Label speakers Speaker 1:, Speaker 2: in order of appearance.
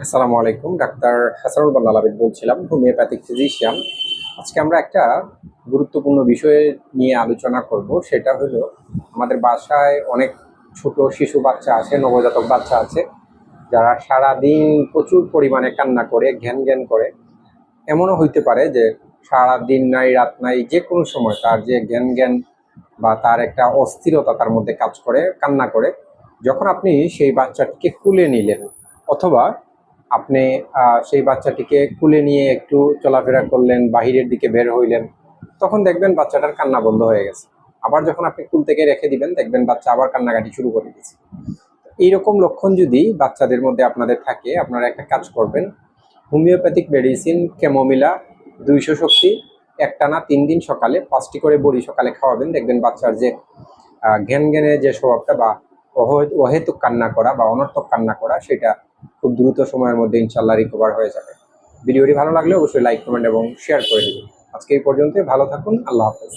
Speaker 1: আসসালামু আলাইকুম, ডাক্তার হাসানুল বান্নাল আবিদ বলছিলাম, হোমিওপ্যাথিক ফিজিশিয়ান। আজকে আমরা একটা গুরুত্বপূর্ণ বিষয়ে নিয়ে আলোচনা করব, সেটা হলো আমাদের বাসায় অনেক ছোট শিশু বাচ্চা আছে, নবজাতক বাচ্চা আছে, যারা সারা দিন প্রচুর পরিমাণে কান্না করে, ঘ্যান ঘ্যান করে। এমনও হইতে পারে যে সারা দিন নাই, রাত নাই, যে কোনো সময় তার যে জ্ঞান জ্ঞান বা তার একটা অস্থিরতা তার মধ্যে কাজ করে, কান্না করে, যখন আপনি সেই বাচ্চাটিকে কুলে নিলেন, অথবা আপনি সেই বাচ্চাটিকে কুলে নিয়ে একটু চলাফেরা করলেন, বাহিরের দিকে বের হইলেন, তখন দেখবেন বাচ্চাটার কান্না বন্ধ হয়ে গেছে। আবার যখন আপনি কুল থেকে রেখে দিবেন, দেখবেন বাচ্চা আবার কান্নাকাটি শুরু করে দিয়েছে। এইরকম লক্ষণ যদি বাচ্চাদের মধ্যে আপনাদের থাকে, আপনারা একটা কাজ করবেন, হোমিওপ্যাথিক মেডিসিন কেমোমিলা দুইশো শক্তি, একটানা তিন দিন সকালে, পাঁচটি করে বড়ি সকালে খাওয়াবেন, দেখবেন বাচ্চার যে জ্ঞান জ্ঞানের যে স্বভাবটা বা অহ- অহেতুক কান্না করা বা অনর্থক কান্না করা, সেটা খুব দ্রুত সময়ের মধ্যে ইনশাল্লাহ রিকভার হয়ে যাবে। ভিডিওটি ভালো লাগলে অবশ্যই লাইক কমেন্ট এবং শেয়ার করে দেবেন। আজকে এই পর্যন্ত ভালো থাকুন, আল্লাহ হাফেজ।